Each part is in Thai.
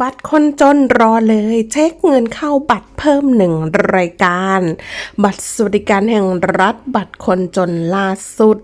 บัตรคนจนรอเลย เช็คเงินเข้าบัตรเพิ่มหนึ่งรายการ บัตรสวัสดิการแห่งรัฐบัตรคนจนล่าสุด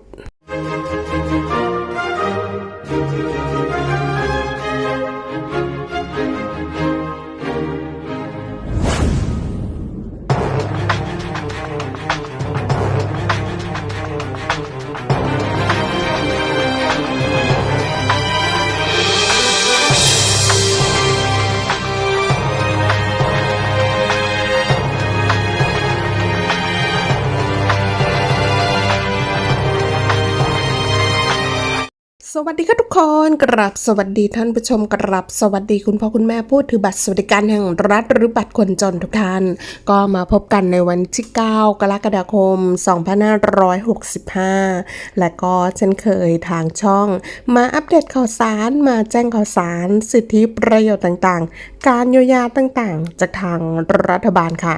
สวัสดีค่ะทุกคนกราบสวัสดีท่านผู้ชมกราบสวัสดีคุณพ่อคุณแม่พูดถือบัตรสวัสดิการแห่งรัฐหรือบัตรคนจนทุกท่าน ก็มาพบกันในวันที่ 9 กรกฎาคม 2565 และก็เช่นเคยทางช่อง มาอัปเดตข่าวสารมาแจ้งข่าวสาร สิทธิประโยชน์ต่างๆ การเยียวยาต่างๆ จากทางรัฐบาลค่ะ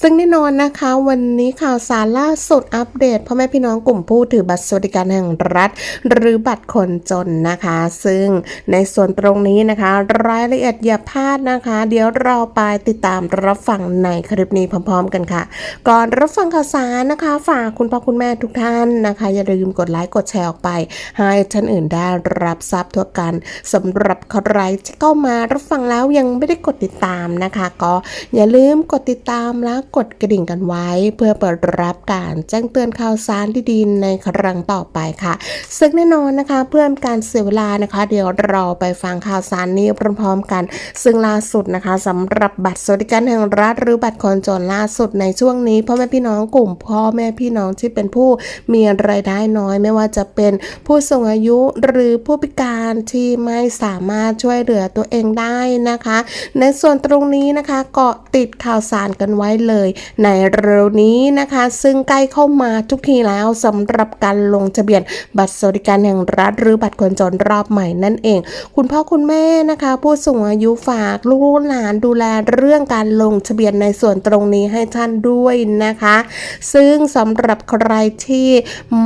ซึ่งแน่นอนนะคะ วันนี้ข่าวสารล่าสุดอัปเดตพ่อแม่พี่น้องกลุ่มผู้ถือบัตรสวัสดิการแห่งรัฐ หรือบัตรคนจนนะคะ ซึ่งในส่วนตรงนี้นะคะ รายละเอียดอย่าพลาดนะคะ เดี๋ยวเราไปติดตามรับฟังในคลิปนี้พร้อม ๆ กันค่ะ ก่อนรับฟังข่าวสารนะคะ ฝากคุณพ่อคุณแม่ทุกท่านนะคะ อย่าลืมกดไลค์กดแชร์ออกไป ให้ท่านอื่นได้รับทราบทั่วกันสำหรับใครที่เข้ามารับฟังแล้วยังไม่ได้กดติดตามนะคะ ก็อย่าลืมกดติดตามและกดกระดิ่งกันไว้ เพื่อเปิดรับการแจ้งเตือนข่าวสารดีๆในครั้งต่อไปค่ะซึ่งแน่นอนนะคะเพื่อื่อนการเสียเวลานะคะ เดี๋ยวเราไปฟังข่าวสารนี้พร้อมๆกัน ซึ่งล่าสุดนะคะสำหรับบัตรสวัสดิการแห่งรัฐหรือบัตรคนจนล่าสุดในช่วงนี้พ่อแม่พี่น้องกลุ่มพ่อแม่พี่น้องที่เป็นผู้มีรายได้น้อย ไม่ว่าจะเป็นผู้สูงอายุหรือผู้พิการ ที่ไม่สามารถช่วยเหลือตัวเองได้นะคะ ในส่วนตรงนี้นะคะเกาะติดข่าวสารกันไว้เลย ในเร็วนี้นะคะ ซึ่งใกล้เข้ามาทุกทีแล้วสำหรับการลงทะเบียนบัตรสวัสดิการแห่งรัฐ หรือบัตรคนจนรอบใหม่นั่นเอง คุณพ่อคุณแม่นะคะ ผู้สูงอายุฝากลูกหลานดูแลเรื่องการลงทะเบียนในส่วนตรงนี้ให้ท่านด้วยนะคะ ซึ่งสำหรับใครที่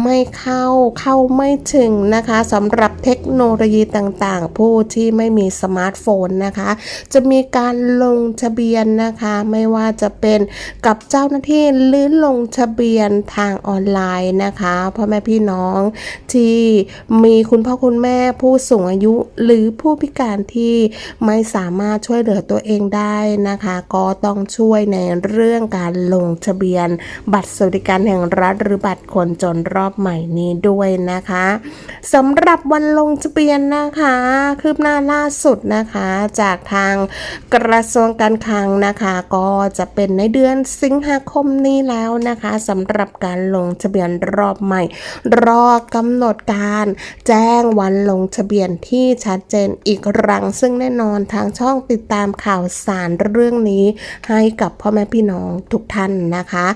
ไม่เข้าเข้าไม่ถึงนะคะสำหรับเทคโนโลยีต่างๆ ผู้ที่ไม่มีสมาร์ทโฟนนะคะ จะมีการลงทะเบียนนะคะ ไม่ว่าจะเป็นกับเจ้าหน้าที่หรือลงทะเบียนทางออนไลน์นะคะพ่อแม่พี่น้องที่มีคุณพ่อคุณแม่ผู้สูงอายุหรือผู้พิการที่ไม่สามารถช่วยเหลือตัวเองได้นะคะ ก็ต้องช่วยในเรื่องการลงทะเบียน บัตรสวัสดิการแห่งรัฐหรือบัตรคนจนรอบใหม่นี้ด้วยนะคะสำหรับวันลงทะเบียนนะคะคืบหน้าล่าสุดนะคะ จากทางกระทรวงการคลังนะคะ ก็จะเป็นในเดือนสิงหาคมนี้แล้วนะคะสำหรับการลงทะเบียนรอบใหม่ รอกำหนดการแจ้งวันลงทะเบียนที่ชัดเจนอีกครั้งซึ่งแน่นอนทางช่องติดตามข่าวสารเรื่องนี้ให้กับพ่อแม่พี่น้องทุกท่านนะคะ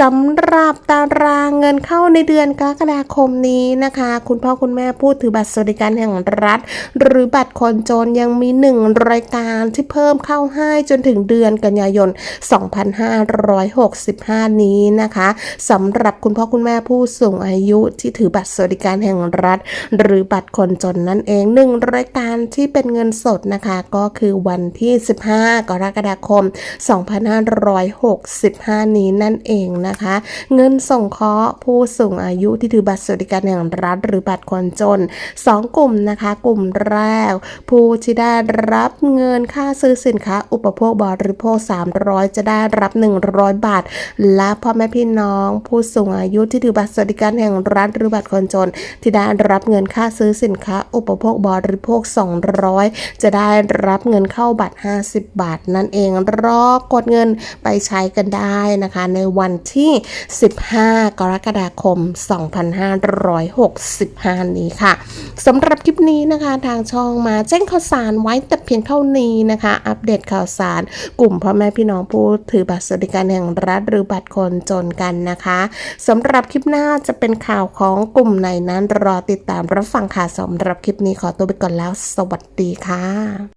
สำหรับตารางเงินเข้าในเดือนกรกฎาคมนี้นะคะ คุณพ่อคุณแม่พูดถือบัตรสวัสดิการแห่งรัฐ หรือบัตรคนจนยังมีหนึ่งรายการที่เพิ่มเข้าให้จนถึงเดือนกันยายน 2565 นี้นะคะสำหรับคุณพ่อคุณแม่ผู้สูงอายุที่ถือบัตรสวัสดิการแห่งรัฐ หรือบัตรคนจนนั่นเองหนึ่งรายการที่เป็นเงินสดนะคะก็คือวันที่ 15 กรกฎาคม 2565 นี้นั่นเองนะคะ เงินส่งเคราะห์ผู้สูงอายุที่ถือบัตรสวัสดิการแห่งรัฐ หรือบัตรคนจน 2 กลุ่มนะคะกลุ่มแรก ผู้ที่ได้รับเงินค่าซื้อสินค้า อุปโภคบริโภค 300 จะได้รับ 100 บาท และพ่อแม่พี่น้อง ผู้สูงอายุที่ถือบัตรสวัสดิการแห่งรัฐหรือบัตรคนจน ที่ได้รับเงินค่าซื้อสินค้า อุปโภคบริโภค 200 จะได้รับเงินเข้าบัตร 50 บาท นั่นเองรอกดเงินไปใช้กันได้นะคะ ในวันที่ 15 กรกฎาคม 2565 นี้ค่ะสำหรับคลิปนี้นะคะทางช่องมาแจ้งข่าวสารไว้แต่เพียงเท่านี้นะคะ อัปเดตข่าวสาร กลุ่มพ่อแม่พี่น้องผู้ถือบัตรสวัสดิการแห่งรัฐหรือบัตรคนจนกันนะคะสำหรับคลิปหน้าจะเป็นข่าวของกลุ่มไหนนั้นรอติดตามรับฟังค่ะสำหรับคลิปนี้ขอตัวไปก่อนแล้ว สวัสดีค่ะ